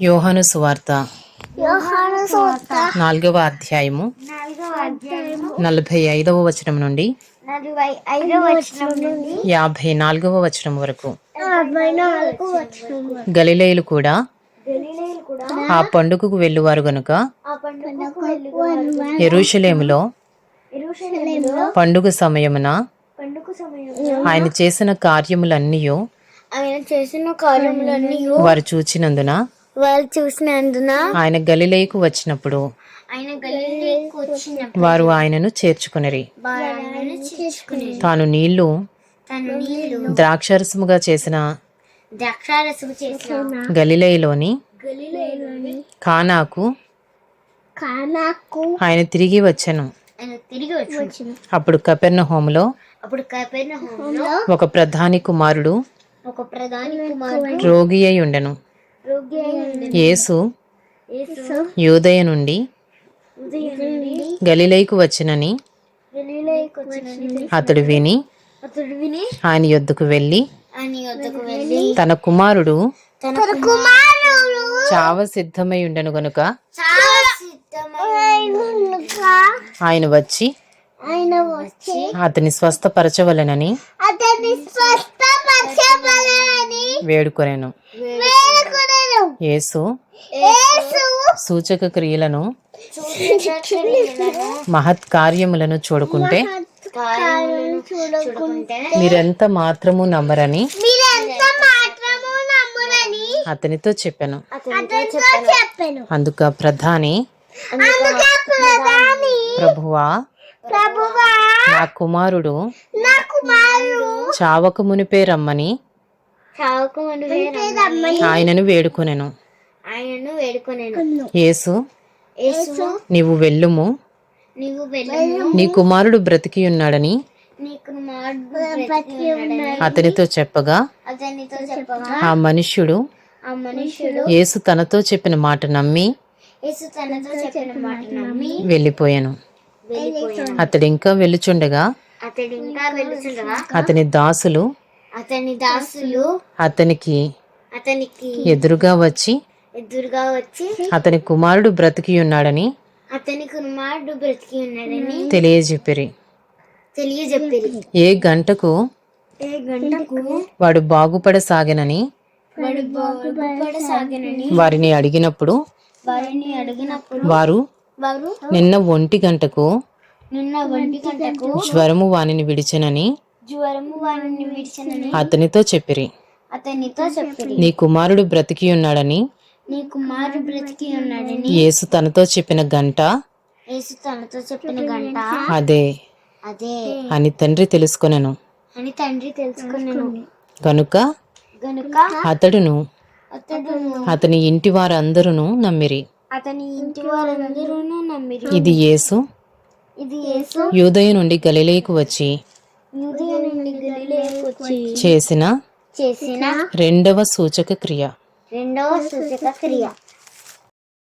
యోహాను సువార్త నాలుగవ అధ్యాయము నలభై ఐదవ వచనం నుండి యాభై నాలుగవ వచనం వరకు. గలిలేయులు కూడా ఆ పండుగకు వెళ్ళువారు గనుక ఎరుషలేములో యెరూషలేములో పండుగ సమయమున ఆయన చేసిన కార్యములన్నీ ఆయన చేసిన కార్యములన్నీ వారు చూచినందున వాళ్ళు చూసినందున ఆయన గలిలేయుకు వచ్చినప్పుడు ఆయన గలిలేకు వచ్చినప్పుడు వారు ఆయనను చేర్చుకునిరి. ఆయనను చేర్చుకుని తాను నీళ్ళు ద్రాక్షరసముగా చేసిన ద్రాక్షారసం చేసిన గలిలేయులోని గలిలేలోని కానాకు కానాకు ఆయన తిరిగి వచ్చెను. ఆయన తిరిగి వచ్చిన. అప్పుడు కపెర్ణ హోములో ఒక ప్రధాని కుమారుడు ఒక ప్రధాని కుమారుడు రోగి అయి ఉండెను. యేసు యేసు యూదయ నుండి ఉదయం నుండి గలిలేయుకు వచ్చినని గలిలేకు వచ్చిన అతడు విని అతడు విని ఆయన యొద్దకు వెళ్ళి ఆయన యొద్దకు వెళ్ళి తన కుమారుడు తన కుమారుడు చావ సిద్ధమై ఉండెను గనుక ఆయన వచ్చి ఆయన వచ్చి అతని స్వస్థపరచవలెనని వేడుకొనెను. యేసు సూచక క్రియలను మహత్ కార్యములను చూడకుంటే మీరెంత మాత్రము నమ్మరని అతనితో చెప్పాను. అందుక ప్రధాని ప్రభువా నా కుమారుడు చావక మునిపే రమ్మని ఆయనను వేడుకొనెను. ఆయనను వేడుకొనేను. యేసు యేసు నీవు వెళ్ళుము. నీవు వెళ్ళము. నీ కుమారుడు బ్రతికి ఉన్నాడని. నీకు కుమారుడు బ్రతికి ఉన్నాడని. అతనితో చెప్పగా అతనితో చెప్పగా ఆ మనుష్యుడు ఆ మనుషుడు యేసు తనతో చెప్పిన మాట నమ్మి యేసు తనతో చెప్పిన మాట నమ్మి వెళ్ళిపోయాను. వెళ్ళిపోయాడు అతడు ఇంకా వెళ్ళుచుండగా అతడు ఇంకా వెళ్ళుచుండగా అతని దాసులు అతని దాసులు అతనికి అతనికి ఎదురుగా వచ్చి ఎదురుగా వచ్చి అతని కుమారుడు బ్రతికి ఉన్నాడని అతని కుమారుడు బ్రతికి ఉన్నాడని తెలియజెప్పిరి. తెలియజెప్పిరి. ఏ గంటకు ఏ గంటకు వాడు బాగుపడసాగెనని వాడు బాగుపడసాగినని వారిని అడిగినప్పుడు వారిని అడిగినప్పుడు వారు వారు నిన్న ఒంటి గంటకు నిన్న ఒంటి గంటకు జ్వరము వానిని విడిచెనని జ్వరము వారిని విడిచనని అతనితో చెప్పిరి. అతనితో చెప్పిరి. నీ కుమారుడు బ్రతికి ఉన్నాడని నీ కుమారుడు బ్రతికి ఉన్నాడని యేసు తనతో చెప్పిన గంట యేసు తనతో చెప్పిన గంట అదే అదే అని తండ్రి తెలుసుకొనెను. అని తండ్రి తెలుసుకున్నాను గనుక గనుక అతడును అతడు అతని ఇంటి వారందరూ నమ్మిరి. అతని ఇంటి వారందరూ నమ్మిరి. ఇది యేసు. ఇది యేసు. యూదయ నుండి గలిలేకు వచ్చి యూదయ నుండి గలిలేకు వచ్చి చేసిన చేసిన రెండవ సూచక క్రియ. రెండవ సూచక క్రియ.